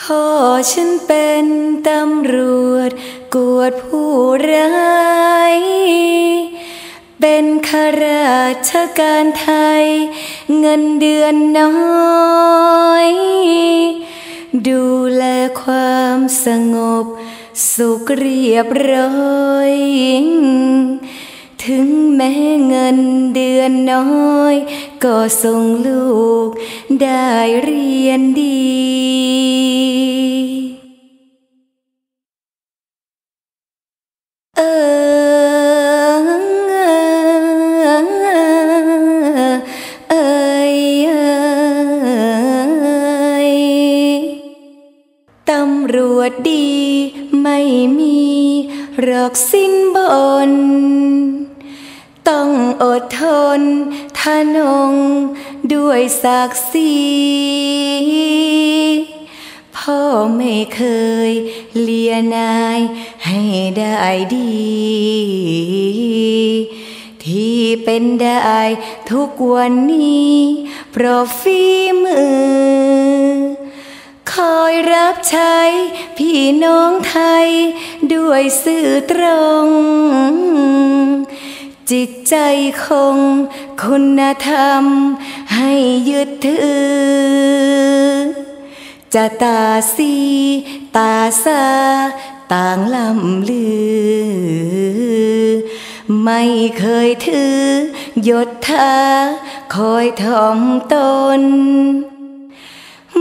พ่อฉันเป็นตำรวจกวดผู้ร้าย เป็นข้าราชการไทย เงินเดือนน้อย ดูแลความสงบ สุขเรียบร้อย ถึงแม้เงินเดือนน้อย ก็ส่งลูกได้เรียนดี กสิ้นบน ต้องอดทนทะนงด้วยศักดิ์ศรีพ่อไม่เคยเลียนายให้ได้ดี ที่เป็นได้ทุกวันนี้เพราะฝีมือ อยรับใช้ พี่น้องไทย ด้วยสื่อตรง จิตใจคง คุณธรรม ให้ยึดถือ จะตาสี ตาสาต่างลำลือ ไม่เคยถือยศทาคอยถ่อมตน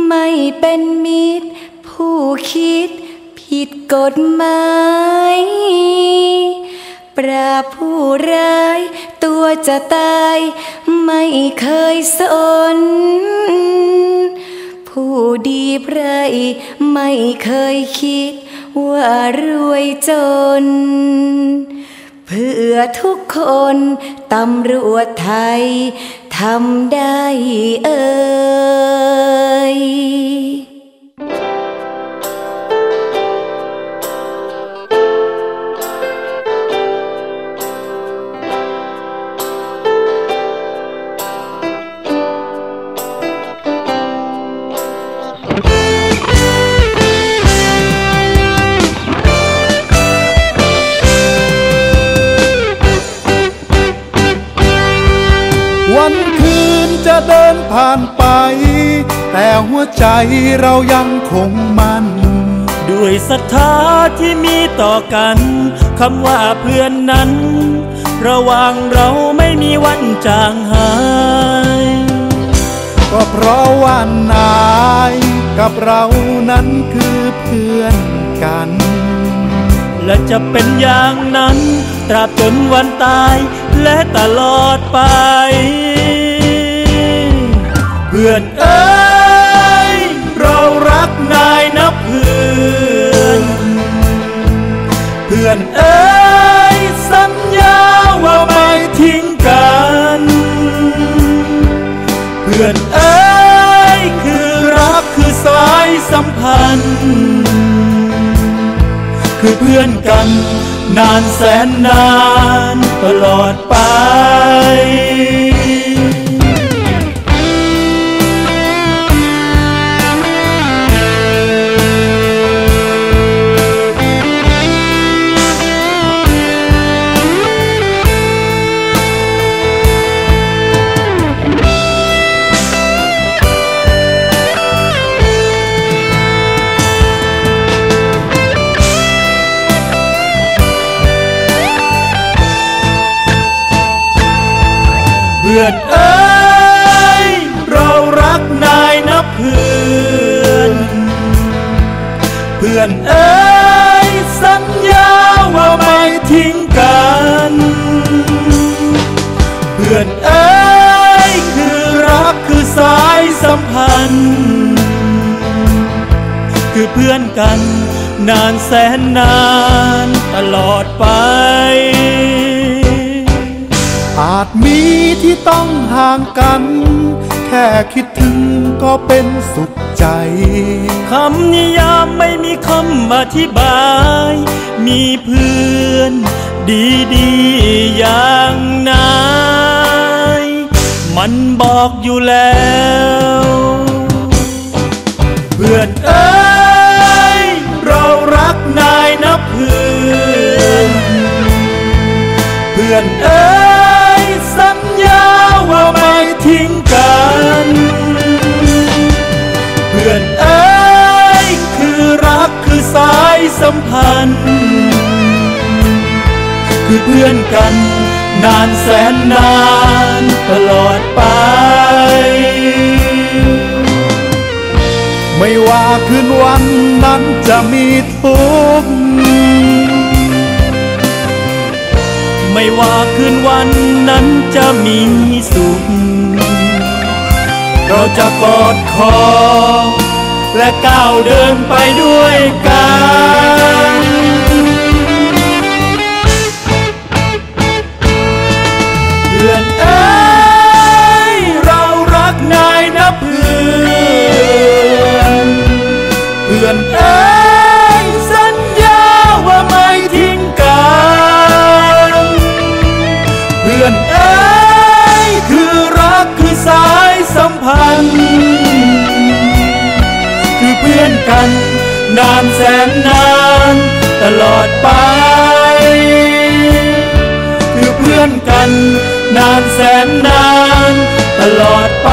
ไม่เป็นมิตร ผู้คิดผิดกฎหมายปราบผู้ร้าย ตัวจะตาย ไม่เคยสน ผู้ดีไพรไม่เคยคิด ว่ารวยจน เพื่อทุกคนตำรวจไทย ทำได้เผ่านไป แต่หัวใจเรายังคงมันด้วยศรัทธาที่มีต่อกันคำว่าเพื่อนนั้น ระหว่างเราไม่มีวันจางหาย ก็เพราะว่านายกับเรานั้นคือเพื่อนกัน และจะเป็นอย่างนั้น ตราบจนวันตายและตลอดไป พื่อนเอ้ยคือรักคือสายสัมพันธ์ คือเพื่อนกัน นานแสนนานตลอดไป พื่อนเอ้ยเรารักนายนะเพื่อนเพื่อนเอ้ยสัญญาว่าไม่ทิ้งกัน เพื่อนเอ้ยคือรักคือสายสัมพันธ์ คือเพื่อนกันนานแสนนานตลอดไป อาจมีที่ต้องห่างกัน แค่คิดถึงก็เป็นสุขใจ คำนิยามไม่มีคำอธิบาย มีเพื่อนดีๆอย่างนายมันบอกอยู่แล้ว เพื่อนเอ้ย เรารักนายนะเพื่อน เพื่อนเอ้ย สายสัมพันธ์ คือเพื่อนกัน นานแสนนานตลอดไป ไม่ว่าคืนวันนั้นจะมีทุกข์ไม่ว่าคืนวันนั้นจะมีสุข เราจะกอดคอ และก้าวเดินไปด้วยกันเพื่อนเอ้ยเรารักนายนะเพื่อนเพื่อนเอ้ยสัญญาว่าไม่ทิ้งกันเพื่อนเอ้ยคือรักคือสายสัมพันธ์ เพื่อนกัน นานแสนนานตลอดไป คือเพื่อนกัน นานแสนนานตลอดไป